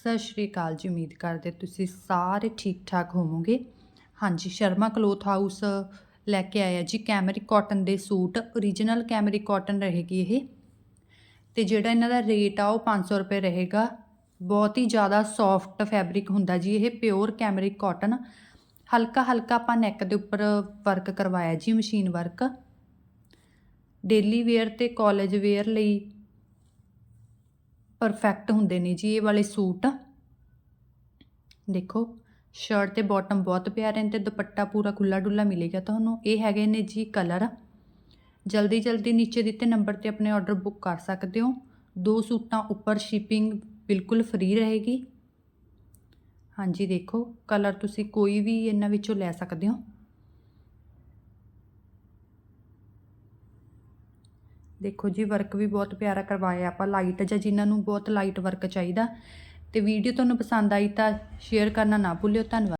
ਸਤਿ ਸ਼੍ਰੀ ਅਕਾਲ ਜੀ, ਉਮੀਦ ਕਰਦੇ ਤੁਸੀਂ ਸਾਰੇ ਠੀਕ ਠਾਕ ਹੋਵੋਗੇ। ਹਾਂਜੀ, ਸ਼ਰਮਾ ਕਲੋਥ ਹਾਊਸ ਲੈ ਕੇ ਆਇਆ ਜੀ ਕੈਮਰਿਕ ਕਾਟਨ ਦੇ ਸੂਟ origignal ਕੈਮਰਿਕ ਕਾਟਨ ਰਹੇਗੀ ਇਹ। ਤੇ ਜਿਹੜਾ ਇਹਨਾਂ ਦਾ ਰੇਟ ਆ, ਉਹ 500 ਰੁਪਏ ਰਹੇਗਾ। ਬਹੁਤ ਹੀ ਜ਼ਿਆਦਾ ਸੌਫਟ ਫੈਬਰਿਕ ਹੁੰਦਾ ਜੀ ਇਹ ਪਿਓਰ ਕੈਮਰਿਕ ਕਾਟਨ। ਹਲਕਾ ਹਲਕਾ ਆਪਾਂ ਨੈਕ ਦੇ ਉੱਪਰ ਵਰਕ ਕਰਵਾਇਆ ਜੀ ਮਸ਼ੀਨ ਵਰਕ ਡੇਲੀ ਵੇਅਰ ਤੇ ਕਾਲਜ ਵੇਅਰ ਲਈ ਪਰਫੈਕਟ ਹੁੰਦੇ ਨੇ ਜੀ, ਇਹ ਵਾਲੇ ਸੂਟ। ਦੇਖੋ ਸ਼ਰਟ ਤੇ ਬਾਟਮ ਬਹੁਤ ਪਿਆਰੇ ਨੇ ਤੇ ਦੁਪੱਟਾ ਪੂਰਾ ਖੁੱਲਾ ਡੁੱਲਾ ਮਿਲੇਗਾ ਤੁਹਾਨੂੰ। ਇਹ ਹੈਗੇ ਨੇ ਜੀ ਕਲਰ ਜਲਦੀ ਜਲਦੀ ਨੀਚੇ ਦਿੱਤੇ ਨੰਬਰ ਤੇ ਆਪਣੇ ਆਰਡਰ ਬੁੱਕ ਕਰ ਸਕਦੇ ਹੋ। ਦੋ ਸੂਟਾਂ ਉੱਪਰ ਸ਼ਿਪਿੰਗ ਬਿਲਕੁਲ ਫ੍ਰੀ ਰਹੇਗੀ। ਹਾਂਜੀ, ਦੇਖੋ ਕਲਰ ਤੁਸੀਂ ਕੋਈ ਵੀ ਇਹਨਾਂ ਵਿੱਚੋਂ ਲੈ ਸਕਦੇ ਹੋ। ਦੇਖੋ ਜੀ ਵਰਕ ਵੀ ਬਹੁਤ ਪਿਆਰਾ ਕਰਵਾਇਆ ਆਪਾਂ ਲਾਈਟ ਜਾਂ ਜਿਨ੍ਹਾਂ ਨੂੰ ਬਹੁਤ ਲਾਈਟ ਵਰਕ ਚਾਹੀਦਾ। ਅਤੇ ਵੀਡੀਓ ਤੁਹਾਨੂੰ ਪਸੰਦ ਆਈ ਤਾਂ ਸ਼ੇਅਰ ਕਰਨਾ ਨਾ ਭੁੱਲਿਓ, ਧੰਨਵਾਦ।